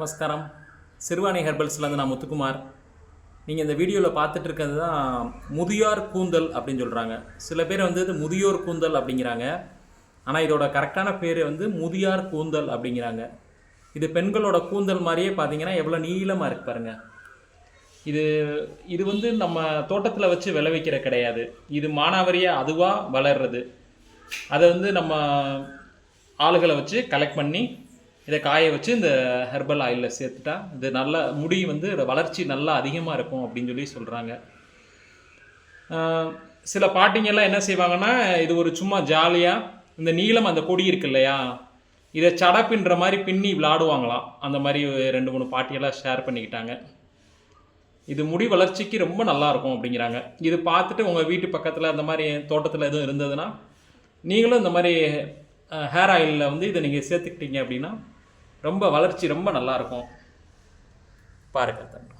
நமஸ்காரம். சிறுவாணி ஹெர்பல்ஸ்லேருந்து நான் முத்துக்குமார். நீங்கள் இந்த வீடியோவில் பார்த்துட்டு இருக்கிறது தான் முதியோர் கூந்தல் அப்படின்னு சொல்கிறாங்க சில பேர் வந்து இது முதியோர் கூந்தல் அப்படிங்கிறாங்க. ஆனால் இதோட கரெக்டான பேர் வந்து முதியார் கூந்தல் அப்படிங்கிறாங்க. இது பெண்களோட கூந்தல் மாதிரியே பார்த்தீங்கன்னா எவ்வளோ நீளமாக இருக்கு பாருங்கள் இது இது வந்து நம்ம தோட்டத்தில் வச்சு விளைவிக்கிற கிடையாது. இது மானாவரியாக அதுவாக வளர்றது. அதை வந்து நம்ம ஆளுகளை வச்சு கலெக்ட் பண்ணி இதை காய வச்சு இந்த ஹெர்பல் ஆயிலில் சேர்த்துட்டா இது நல்ல முடி வந்து இதோட வளர்ச்சி நல்லா அதிகமாக இருக்கும் அப்படின்னு சொல்லி சொல்கிறாங்க சில பாட்டிங்கெல்லாம் என்ன செய்வாங்கன்னா இது ஒரு சும்மா ஜாலியாக இந்த நீளம் அந்த கொடி இருக்கு இல்லையா இதை சடப்பின்ற மாதிரி பின்னி விளாடுவாங்களாம். அந்த மாதிரி ரெண்டு மூணு பாட்டியெல்லாம் ஷேர் பண்ணிக்கிட்டாங்க. இது முடி வளர்ச்சிக்கு ரொம்ப நல்லா இருக்கும் அப்படிங்கிறாங்க. இது பார்த்துட்டு உங்கள் வீட்டு பக்கத்தில் அந்த மாதிரி தோட்டத்தில் எதுவும் இருந்ததுன்னா நீங்களும் இந்த மாதிரி ஹேர் ஆயிலில் வந்து இதை நீங்கள் சேர்த்துக்கிட்டீங்க அப்படின்னா ரொம்ப வளர்ச்சி ரொம்ப நல்லா இருக்கும் பாருங்க தம்பி.